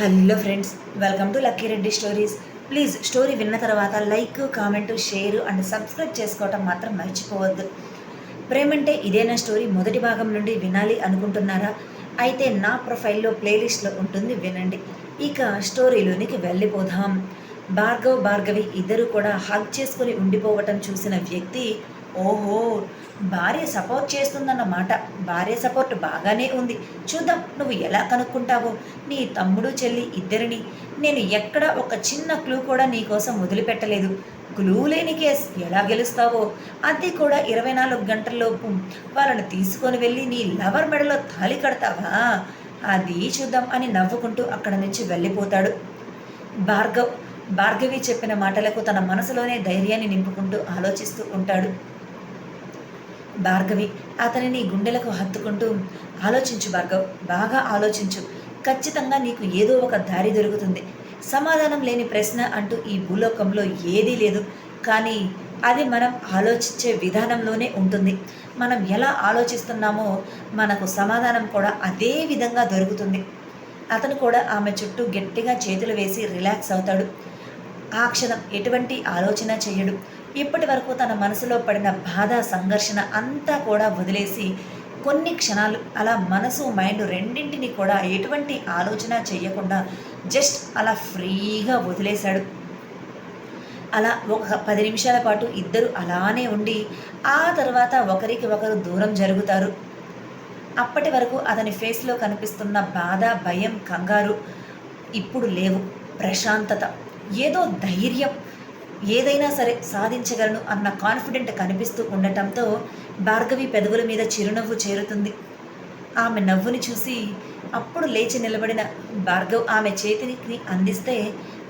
Hello friends welcome to Lucky Reddy stories please story విన్న తర్వాత like comment share and subscribe చేసుకోవటం మాత్రం మర్చిపోవద్దు. ప్రేమంటే ఇదేనా స్టోరీ మొదటి భాగం నుండి వినాలి అనుకుంటున్నారా? అయితే నా ప్రొఫైల్లో ప్లేలిస్ట్లో ఉంటుంది వినండి. ఇక స్టోరీలోనికి వెళ్ళిపోదాం. భార్గవ్ భార్గవి ఇద్దరు కూడా హగ్ చేసుకుని ఉండిపోవటం చూసిన వ్యక్తి ఓహో భార్య సపోర్ట్ చేస్తుందన్నమాట భార్య సపోర్ట్ బాగానే ఉంది. చూద్దాం నువ్వు ఎలా కనుక్కుంటావో. నీ తమ్ముడు చెల్లి ఇద్దరిని. నేను ఎక్కడ ఒక చిన్న క్లూ కూడా నీ కోసం వదిలిపెట్టలేదు. క్లూ లేని కేస్ ఎలా గెలుస్తావో. అది కూడా ఇరవై నాలుగు గంటల్లోపు వాళ్ళని తీసుకొని వెళ్ళి నీ లవర్ మెడలో తాళి కడతావా? అది చూద్దాం అని నవ్వుకుంటూ అక్కడ నుంచి వెళ్ళిపోతాడు. భార్గవ్ భార్గవి చెప్పిన మాటలకు తన మనసులోనే ధైర్యాన్ని నింపుకుంటూ ఆలోచిస్తూ ఉంటాడు. భార్గవి అతనిని గుండెలకు హత్తుకుంటూ ఆలోచించు భార్గవ్ బాగా ఆలోచించు. ఖచ్చితంగా నీకు ఏదో ఒక దారి దొరుకుతుంది. సమాధానం లేని ప్రశ్న అంటూ ఈ భూలోకంలో ఏదీ లేదు. కానీ అది మనం ఆలోచించే విధానంలోనే ఉంటుంది. మనం ఎలా ఆలోచిస్తున్నామో మనకు సమాధానం కూడా అదే విధంగా దొరుకుతుంది. అతను కూడా ఆమె చుట్టూ గట్టిగా చేతులు వేసి రిలాక్స్ అవుతాడు. ఆ క్షణం ఎటువంటి ఆలోచన చేయడు. ఇప్పటి వరకు తన మనసులో పడిన బాధ సంఘర్షణ అంతా కూడా వదిలేసి కొన్ని క్షణాలు అలా మనసు మైండ్ రెండింటిని కూడా ఎటువంటి ఆలోచన చేయకుండా జస్ట్ అలా ఫ్రీగా వదిలేశాడు. అలా ఒక పది నిమిషాల పాటు ఇద్దరు అలానే ఉండి ఆ తర్వాత ఒకరికి ఒకరు దూరం జరుగుతారు. అప్పటి వరకు అతని ఫేస్లో కనిపిస్తున్న బాధ భయం కంగారు ఇప్పుడు లేవు. ప్రశాంతత ఏదో ధైర్యం ఏదైనా సరే సాధించగలను అన్న కాన్ఫిడెంట్ కనిపిస్తూ ఉండటంతో భార్గవి పెదవుల మీద చిరునవ్వు చేరుతుంది. ఆమె నవ్వుని చూసి అప్పుడు లేచి నిలబడిన భార్గవ్ ఆమె చేతిని అందిస్తే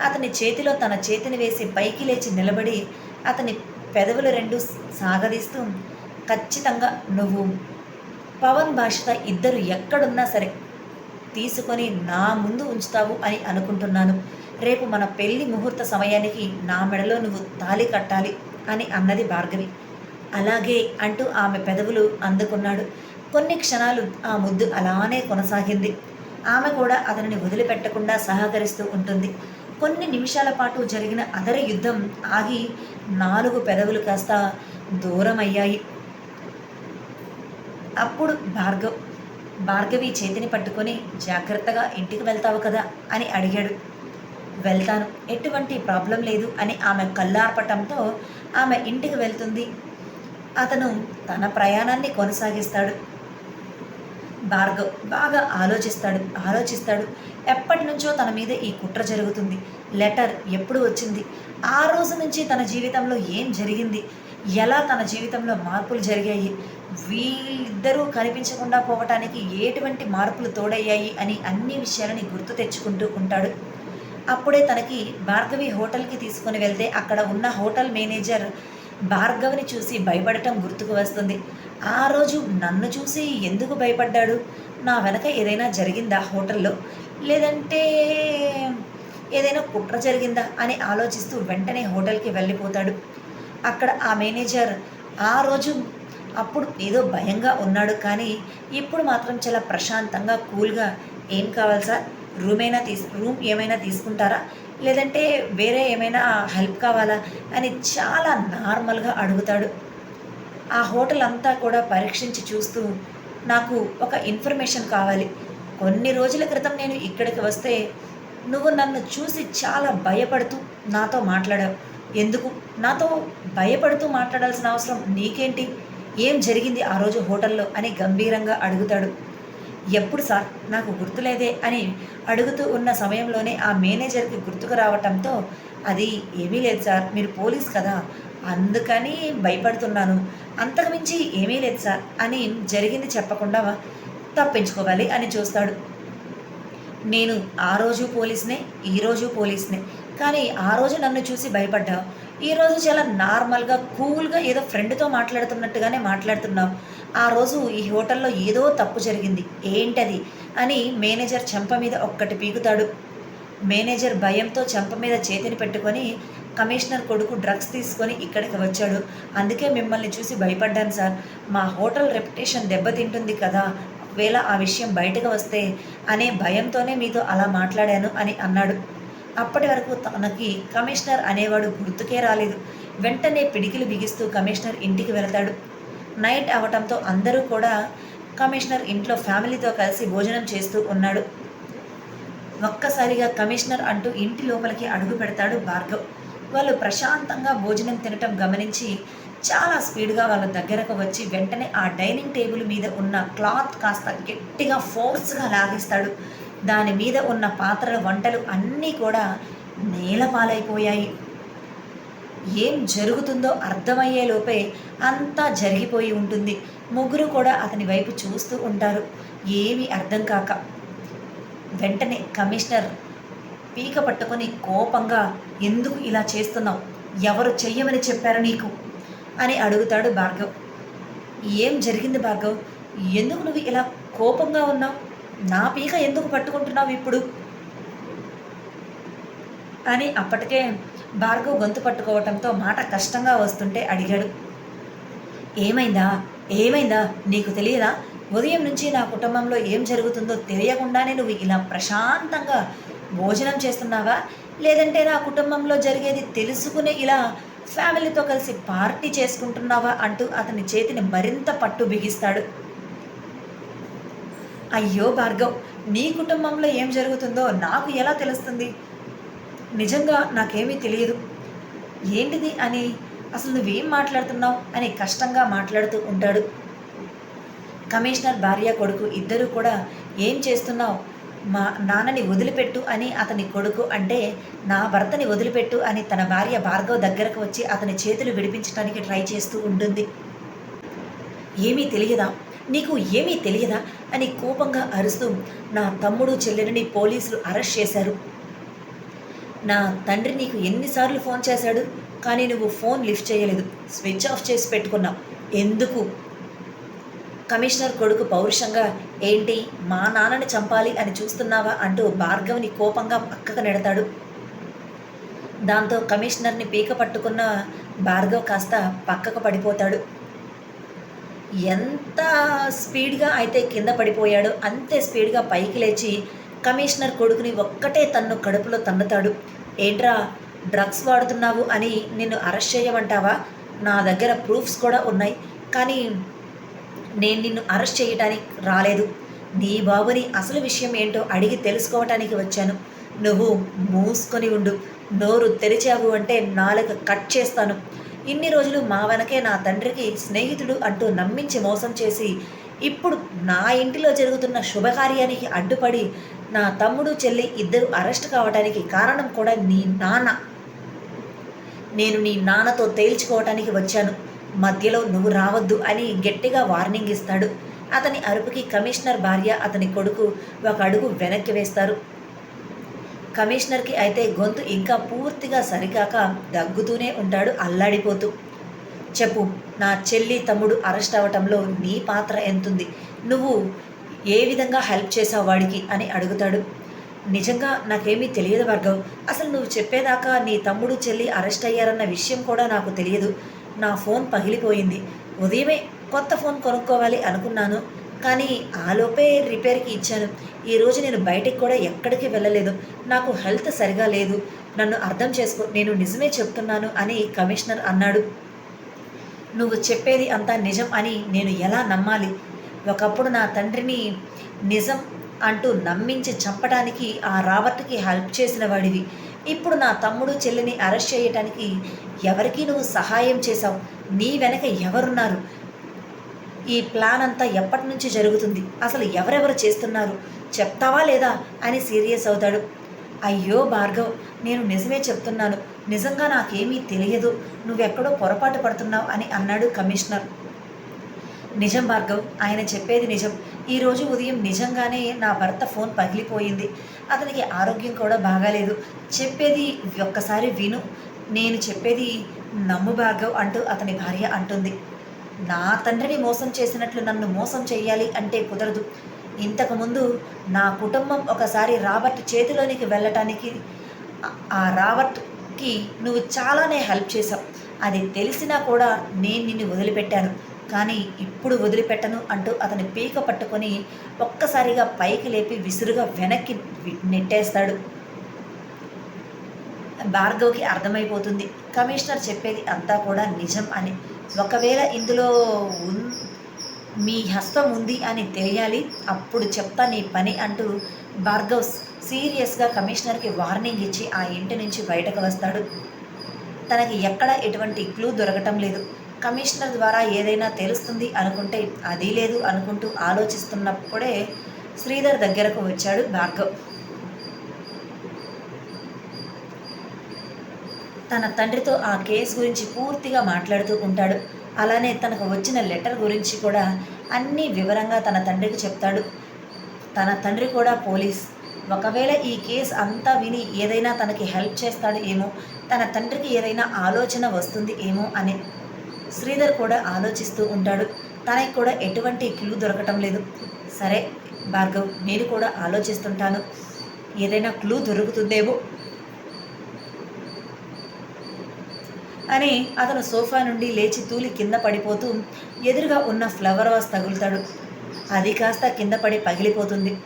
అతని చేతిలో తన చేతిని వేసి పైకి లేచి నిలబడి అతని పెదవులు రెండు సాగదీస్తూ ఖచ్చితంగా నువ్వు పవన్ భాషత ఇద్దరు ఎక్కడున్నా సరే తీసుకొని నా ముందు ఉంచుతావు అని అనుకుంటున్నాను. రేపు మన పెళ్ళి ముహూర్త సమయానికి నా మెడలో నువ్వు తాళి కట్టాలి అని అన్నది భార్గవి. అలాగే అంటూ ఆమె పెదవులు అందుకున్నాడు. కొన్ని క్షణాలు ఆ ముద్దు అలానే కొనసాగింది. ఆమె కూడా అతనిని వదిలిపెట్టకుండా సహకరిస్తూ ఉంటుంది. కొన్ని నిమిషాల పాటు జరిగిన అదర యుద్ధం ఆగి నాలుగు పెదవులు కాస్త దూరం అయ్యాయి అప్పుడు భార్గవ్ భార్గవి చేతిని పట్టుకొని జాగ్రత్తగా ఇంటికి వెళ్తావు కదా అని అడిగాడు. వెళ్తాను. ఎటువంటి ప్రాబ్లం లేదు అని ఆమె కళ్ళార్పటంతో ఆమె ఇంటికి వెళ్తుంది. అతను తన ప్రయాణాన్ని కొనసాగిస్తాడు. భార్గవ్ బాగా ఆలోచిస్తాడు ఆలోచిస్తాడు. ఎప్పటి నుంచో తన మీద ఈ కుట్ర జరుగుతుంది. లెటర్ ఎప్పుడు వచ్చింది? ఆ రోజు నుంచి తన జీవితంలో ఏం జరిగింది? ఎలా తన జీవితంలో మార్పులు జరిగాయి? వీళ్ళిద్దరూ కనిపించకుండా పోవటానికి ఎటువంటి మార్పులు తోడయ్యాయి అని అన్ని విషయాలని గుర్తు తెచ్చుకుంటూ ఉంటాడు. అప్పుడే తనకి భార్గవి హోటల్కి తీసుకుని వెళ్తే అక్కడ ఉన్న హోటల్ మేనేజర్ భార్గవిని చూసి భయపడటం గుర్తుకు వస్తుంది. ఆ రోజు నన్ను చూసి ఎందుకు భయపడ్డాడు? నా వెనక ఏదైనా జరిగిందా హోటల్లో? లేదంటే ఏదైనా కుట్ర జరిగిందా అని ఆలోచిస్తూ వెంటనే హోటల్కి వెళ్ళిపోతాడు. అక్కడ ఆ మేనేజర్ ఆ రోజు అప్పుడు ఏదో భయంగా ఉన్నాడు కానీ ఇప్పుడు మాత్రం చాలా ప్రశాంతంగా కూల్గా. ఏం కావాలి సార్? రూమ్ అయినా తీసు రూమ్ ఏమైనా తీసుకుంటారా? లేదంటే వేరే ఏమైనా హెల్ప్ కావాలా? అని చాలా నార్మల్గా అడుగుతాడు. ఆ హోటల్ అంతా కూడా పరీక్షించి చూస్తూ నాకు ఒక ఇన్ఫర్మేషన్ కావాలి. కొన్ని రోజుల క్రితం నేను ఇక్కడికి వస్తే నువ్వు నన్ను చూసి చాలా భయపడుతూ నాతో మాట్లాడావు. ఎందుకు? నాతో భయపడుతూ మాట్లాడాల్సిన అవసరం నీకేంటి? ఏం జరిగింది ఆ రోజు హోటల్లో? అని గంభీరంగా అడుగుతాడు. ఎప్పుడు సార్? నాకు గుర్తులేదే అని అడుగుతూ ఉన్న సమయంలోనే ఆ మేనేజర్కి గుర్తుకు రావటంతో అది ఏమీ లేదు సార్ మీరు పోలీస్ కదా అందుకని భయపడుతున్నాను. అంతకుమించి ఏమీ లేదు సార్ అని జరిగింది చెప్పకుండా తప్పించుకోవాలి అని చూస్తాడు. నేను ఆ రోజు పోలీస్నే ఈరోజు పోలీస్నే కానీ ఆ రోజు నన్ను చూసి భయపడ్డావు. ఈరోజు చాలా నార్మల్గా కూల్గా ఏదో ఫ్రెండ్తో మాట్లాడుతున్నట్టుగానే మాట్లాడుతున్నావు. ఆ రోజు ఈ హోటల్లో ఏదో తప్పు జరిగింది. ఏంటది? అని మేనేజర్ చెంప మీద ఒక్కటి పీకుతాడు. మేనేజర్ భయంతో చెంప మీద చేతిని పెట్టుకొని కమిషనర్ కొడుకు డ్రగ్స్ తీసుకొని ఇక్కడికి వచ్చాడు. అందుకే మిమ్మల్ని చూసి భయపడ్డాను సార్. మా హోటల్ రెప్యుటేషన్ దెబ్బతింటుంది కదా. ఒకవేళ ఆ విషయం బయటకు వస్తే అనే భయంతోనే మీతో అలా మాట్లాడాను అని అన్నాడు. అప్పటి వరకు తనకి కమిషనర్ అనేవాడు గుర్తుకే రాలేదు. వెంటనే పిడికిలు బిగిస్తూ కమిషనర్ ఇంటికి వెళతాడు. నైట్ అవటంతో అందరూ కూడా కమిషనర్ ఇంట్లో ఫ్యామిలీతో కలిసి భోజనం చేస్తూ ఉన్నాడు. ఒక్కసారిగా కమిషనర్ అంటూ ఇంటి లోపలికి అడుగు పెడతాడు భార్గవ్. వాళ్ళు ప్రశాంతంగా భోజనం తినటం గమనించి చాలా స్పీడ్గా వాళ్ళ దగ్గరకు వచ్చి వెంటనే ఆ డైనింగ్ టేబుల్ మీద ఉన్న క్లాత్ కాస్త గట్టిగా ఫోర్స్గా లాగేస్తాడు. దాని మీద ఉన్న పాత్రల వంటలు అన్నీ కూడా నేలపాలైపోయాయి. ఏం జరుగుతుందో అర్థమయ్యే లోపే అంతా జరిగిపోయి ఉంటుంది. ముగ్గురు కూడా అతని వైపు చూస్తూ ఉంటారు. ఏమీ అర్థం కాక. వెంటనే కమిషనర్ పీక పట్టుకొని కోపంగా ఎందుకు ఇలా చేస్తున్నావు? ఎవరు చెయ్యమని చెప్పారు నీకు? అని అడుగుతాడు భార్గవ్. ఏం జరిగింది భార్గవ్? ఎందుకు నువ్వు ఇలా కోపంగా ఉన్నావు? నా పీక ఎందుకు పట్టుకుంటున్నావు ఇప్పుడు? అని అప్పటికే భార్గవ్ గొంతు పట్టుకోవటంతో మాట కష్టంగా వస్తుంటే అడిగాడు. ఏమైందా? ఏమైందా? నీకు తెలియదా? ఉదయం నుంచి నా కుటుంబంలో ఏం జరుగుతుందో తెలియకుండానే నువ్వు ఇలా ప్రశాంతంగా భోజనం చేస్తున్నావా? లేదంటే నా కుటుంబంలో జరిగేది తెలుసుకునే ఇలా ఫ్యామిలీతో కలిసి పార్టీ చేసుకుంటున్నావా అంటూ అతని చేతిని మరింత పట్టు బిగిస్తాడు. అయ్యో భార్గవ్ నీ కుటుంబంలో ఏం జరుగుతుందో నాకు ఎలా తెలుస్తుంది? నిజంగా నాకేమీ తెలియదు. ఏంటిది అని? అసలు నువ్వేం మాట్లాడుతున్నావు అని కష్టంగా మాట్లాడుతూ ఉంటాడు. కమిషనర్ భార్య కొడుకు ఇద్దరు కూడా ఏం చేస్తున్నావు? మా నాన్నని వదిలిపెట్టు అని అతని కొడుకు అంటే నా భర్తని వదిలిపెట్టు అని తన భార్య భార్గవ్ దగ్గరకు వచ్చి అతని చేతులు విడిపించడానికి ట్రై చేస్తూ ఉంటుంది. ఏమీ తెలియదా? నీకు ఏమీ తెలియదా? అని కోపంగా అరుస్తూ నా తమ్ముడు చెల్లెలిని పోలీసులు అరెస్ట్ చేశారు. నా తండ్రి నీకు ఎన్నిసార్లు ఫోన్ చేశాడు కానీ నువ్వు ఫోన్ లిఫ్ట్ చేయలేదు. స్విచ్ ఆఫ్ చేసి పెట్టుకున్నావు. ఎందుకు? కమిషనర్ కొడుకు పౌరుషంగా ఏంటి మా నాన్నని చంపాలి అని చూస్తున్నావా? అంటూ భార్గవ్ని కోపంగా పక్కకు నెడతాడు. దాంతో కమిషనర్ని పీక పట్టుకున్న భార్గవ్ కాస్త పక్కకు పడిపోతాడు. ఎంత స్పీడ్గా అయితే కింద పడిపోయాడో అంతే స్పీడ్గా పైకి లేచి కమిషనర్ కొడుకుని ఒక్కటే తన్ను కడుపులో తన్నుతాడు. ఏంట్రా డ్రగ్స్ వాడుతున్నావు అని నిన్ను అరెస్ట్ చేయమంటావా? నా దగ్గర ప్రూఫ్స్ కూడా ఉన్నాయి. కానీ నేను నిన్ను అరెస్ట్ చేయడానికి రాలేదు. నీ బాబుని అసలు విషయం ఏంటో అడిగి తెలుసుకోవటానికి వచ్చాను. నువ్వు మూసుకొని ఉండు. నోరు తెరిచావు అంటే నాలుక కట్ చేస్తాను. ఇన్ని రోజులు మా వెనకే నా తండ్రికి స్నేహితుడు అంటూ నమ్మించి మోసం చేసి ఇప్పుడు నా ఇంటిలో జరుగుతున్న శుభకార్యానికి అడ్డుపడి నా తమ్ముడు చెల్లి ఇద్దరు అరెస్ట్ కావడానికి కారణం కూడా నీ నాన్న. నేను నీ నాన్నతో తేల్చుకోవటానికి వచ్చాను. మధ్యలో నువ్వు రావద్దు అని గట్టిగా వార్నింగ్ ఇస్తాడు. అతని అరుపుకి కమిషనర్ భార్య అతని కొడుకు ఒక అడుగు వెనక్కి వేస్తారు. కమిషనర్కి అయితే గొంతు ఇంకా పూర్తిగా సరికాక దగ్గుతూనే ఉంటాడు అల్లాడిపోతూ. చెప్పు నా చెల్లి తమ్ముడు అరెస్ట్ అవ్వటంలో నీ పాత్ర ఎంతుంది? నువ్వు ఏ విధంగా హెల్ప్ చేసావు వాడికి అని అడుగుతాడు. నిజంగా నాకేమీ తెలియదు భార్గవ్. అసలు నువ్వు చెప్పేదాకా నీ తమ్ముడు చెల్లి అరెస్ట్ అయ్యారన్న విషయం కూడా నాకు తెలియదు. నా ఫోన్ పగిలిపోయింది. ఉదయమే కొత్త ఫోన్ కొనుక్కోవాలి అనుకున్నాను. కానీ ఆలోపే రిపేర్కి ఇచ్చాను. ఈరోజు నేను బయటికి కూడా ఎక్కడికి వెళ్ళలేదు. నాకు హెల్త్ సరిగా లేదు. నన్ను అర్థం చేసుకో నేను నిజమే చెప్తున్నాను అని కమిషనర్ అన్నాడు. నువ్వు చెప్పేది అంతా నిజం అని నేను ఎలా నమ్మాలి? ఒకప్పుడు నా తండ్రిని నిజం అంటూ నమ్మించి చంపడానికి ఆ రాబర్ట్కి హెల్ప్ చేసిన వాడివి. ఇప్పుడు నా తమ్ముడు చెల్లిని అరెస్ట్ చేయటానికి ఎవరికీ నువ్వు సహాయం చేశావు? నీ వెనక ఎవరున్నారు? ఈ ప్లాన్ అంతా ఎప్పటి నుంచి జరుగుతుంది? అసలు ఎవరెవరు చేస్తున్నారు? చెప్తావా లేదా అని సీరియస్ అవుతాడు. అయ్యో భార్గవ్ నేను నిజమే చెప్తున్నాను. నిజంగా నాకేమీ తెలియదు. నువ్వెక్కడో పొరపాటు పడుతున్నావు అని అన్నాడు కమిషనర్. నిజం భార్గవ్ ఆయన చెప్పేది నిజం. ఈరోజు ఉదయం నిజంగానే నా భర్త ఫోన్ పగిలిపోయింది. అతనికి ఆరోగ్యం కూడా బాగాలేదు. చెప్పేది ఒక్కసారి విను. నేను చెప్పేది నమ్ము భార్గవ్ అంటూ అతని భార్య అంటుంది. నా తండ్రిని మోసం చేసినట్లు నన్ను మోసం చేయాలి అంటే కుదరదు. ఇంతకుముందు నా కుటుంబం ఒకసారి రాబర్ట్ చేతిలోనికి వెళ్ళటానికి ఆ- ఆ రాబర్ట్కి నువ్వు చాలానే హెల్ప్ చేశావు. అది తెలిసినా కూడా నేను నిన్ను వదిలిపెట్టాను. కానీ ఇప్పుడు వదిలిపెట్టను అంటూ అతని పీక పట్టుకొని ఒక్కసారిగా పైకి లేపి విసురుగా వెనక్కి నెట్టేస్తాడు. భార్గవ్కి అర్థమైపోతుంది. కమిషనర్ చెప్పేది అంతా కూడా నిజం అని. ఒకవేళ ఇందులో మీ హస్తం ఉంది అని తెలియాలి అప్పుడు చెప్తా నీ పని అంటూ భార్గవ్ సీరియస్గా కమిషనర్కి వార్నింగ్ ఇచ్చి ఆ ఇంటి నుంచి బయటకు వస్తాడు. తనకి ఎక్కడ ఎటువంటి క్లూ దొరకటం లేదు. కమిషనర్ ద్వారా ఏదైనా తెలుస్తుంది అనుకుంటే అది లేదు అనుకుంటూ ఆలోచిస్తున్నప్పుడే శ్రీధర్ దగ్గరకు వచ్చాడు భార్గవ్. తన తండ్రితో ఆ కేసు గురించి పూర్తిగా మాట్లాడుతూ ఉంటాడు. అలానే తనకు వచ్చిన లెటర్ గురించి కూడా అన్నీ వివరంగా తన తండ్రికి చెప్తాడు. తన తండ్రి కూడా పోలీస్. ఒకవేళ ఈ కేసు అంతా విని ఏదైనా తనకి హెల్ప్ చేస్తాడు ఏమో తన తండ్రికి ఏదైనా ఆలోచన వస్తుంది ఏమో అని శ్రీధర్ కూడా ఆలోచిస్తూ ఉంటాడు. తనకి కూడా ఎటువంటి క్లూ దొరకటం లేదు. సరే భార్గవ్ నేను కూడా ఆలోచిస్తుంటాను. ఏదైనా క్లూ దొరుకుతుందేమో? అని అతను సోఫా నుండి లేచి తూలి కింద పడిపోతూ ఎదురుగా ఉన్న ఫ్లవర్ వాస్ తగులుతాడు. అది కాస్త కింద పడి పగిలిపోతుంది.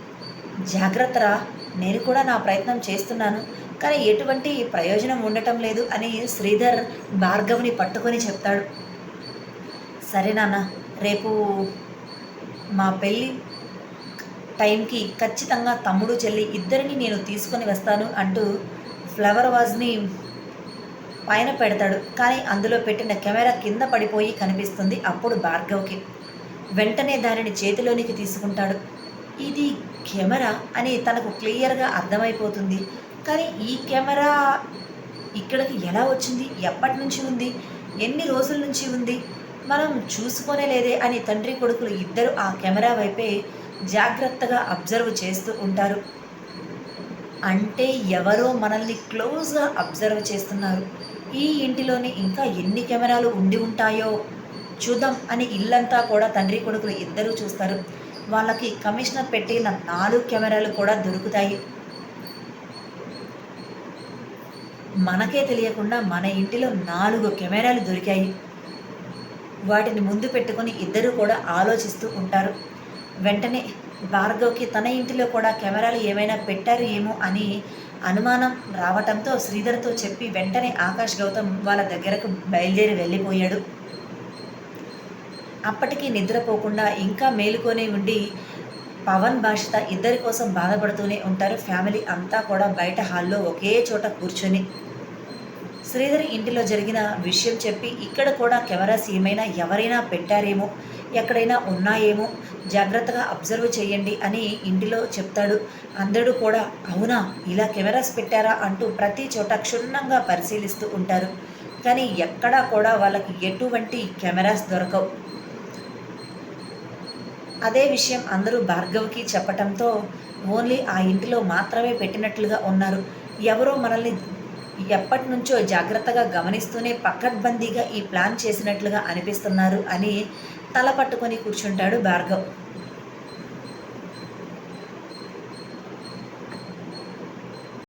జాగ్రత్తరా నేను కూడా నా ప్రయత్నం చేస్తున్నాను. కానీ ఎటువంటి ప్రయోజనం ఉండటం లేదు అని శ్రీధర్ భార్గవ్ని పట్టుకొని చెప్తాడు. సరే నాన్న రేపు మా పెళ్ళి టైంకి ఖచ్చితంగా తమ్ముడు చెల్లి ఇద్దరిని నేను తీసుకొని వస్తాను అంటూ ఫ్లవర్ వాజ్ని పైన పెడతాడు. కానీ అందులో పెట్టిన కెమెరా కింద పడిపోయి కనిపిస్తుంది అప్పుడు భార్గవ్కి. వెంటనే దానిని చేతిలోనికి తీసుకుంటాడు. ఇది కెమెరా అని తనకు క్లియర్గా అర్థమైపోతుంది. కానీ ఈ కెమెరా ఇక్కడికి ఎలా వచ్చింది? ఎప్పటి నుంచి ఉంది? ఎన్ని రోజుల నుంచి ఉంది? మనం చూసుకోనే లేదే అని తండ్రి కొడుకులు ఇద్దరు ఆ కెమెరా వైపే జాగ్రత్తగా అబ్జర్వ్ చేస్తూ ఉంటారు. అంటే ఎవరో మనల్ని క్లోజ్గా అబ్జర్వ్ చేస్తున్నారు. ఈ ఇంటిలోని ఇంకా ఎన్ని కెమెరాలు ఉండి ఉంటాయో చూద్దాం అని ఇల్లంతా కూడా తండ్రి కొడుకులు ఇద్దరూ చూస్తారు. వాళ్ళకి కమిషనర్ పెట్టిన నాలుగు కెమెరాలు కూడా దొరుకుతాయి. మనకే తెలియకుండా మన ఇంటిలో నాలుగు కెమెరాలు దొరికాయి. వాటిని ముందు పెట్టుకొని ఇద్దరు కూడా ఆలోచిస్తూ ఉంటారు. వెంటనే భార్గవ్కి తన ఇంటిలో కూడా కెమెరాలు ఏమైనా పెట్టారు ఏమో అని అనుమానం రావటంతో శ్రీధర్తో చెప్పి వెంటనే ఆకాష్ గౌతమ్ వాళ్ళ దగ్గరకు బయలుదేరి వెళ్ళిపోయాడు. అప్పటికి నిద్రపోకుండా ఇంకా మేలుకొని ఉండి పవన్ భాషిత ఇద్దరి కోసం బాధపడుతూనే ఉంటారు. ఫ్యామిలీ అంతా కూడా బయట హాల్లో ఒకే చోట కూర్చొని శ్రీధర్ ఇంటిలో జరిగిన విషయం చెప్పి ఇక్కడ కూడా కెమెరాస్ ఏమైనా ఎవరైనా పెట్టారేమో ఎక్కడైనా ఉన్నాయేమో జాగ్రత్తగా అబ్జర్వ్ చేయండి అని ఇంటిలో చెప్తాడు. అందరూ కూడా అవునా? ఇలా కెమెరాస్ పెట్టారా? అంటూ ప్రతి చోట క్షుణ్ణంగా పరిశీలిస్తూ ఉంటారు. కానీ ఎక్కడా కూడా వాళ్ళకి ఎటువంటి కెమెరాస్ దొరకవు. అదే విషయం అందరూ భార్గవ్కి చెప్పటంతో ఓన్లీ ఆ ఇంటిలో మాత్రమే పెట్టినట్లుగా ఉన్నారు. ఎవరో మనల్ని ఎప్పటి నుంచో జాగ్రత్తగా గమనిస్తూనే పకడ్బందీగా ఈ ప్లాన్ చేసినట్లుగా అనిపిస్తున్నారు అని తల పట్టుకొని కూర్చుంటాడు భార్గవ్.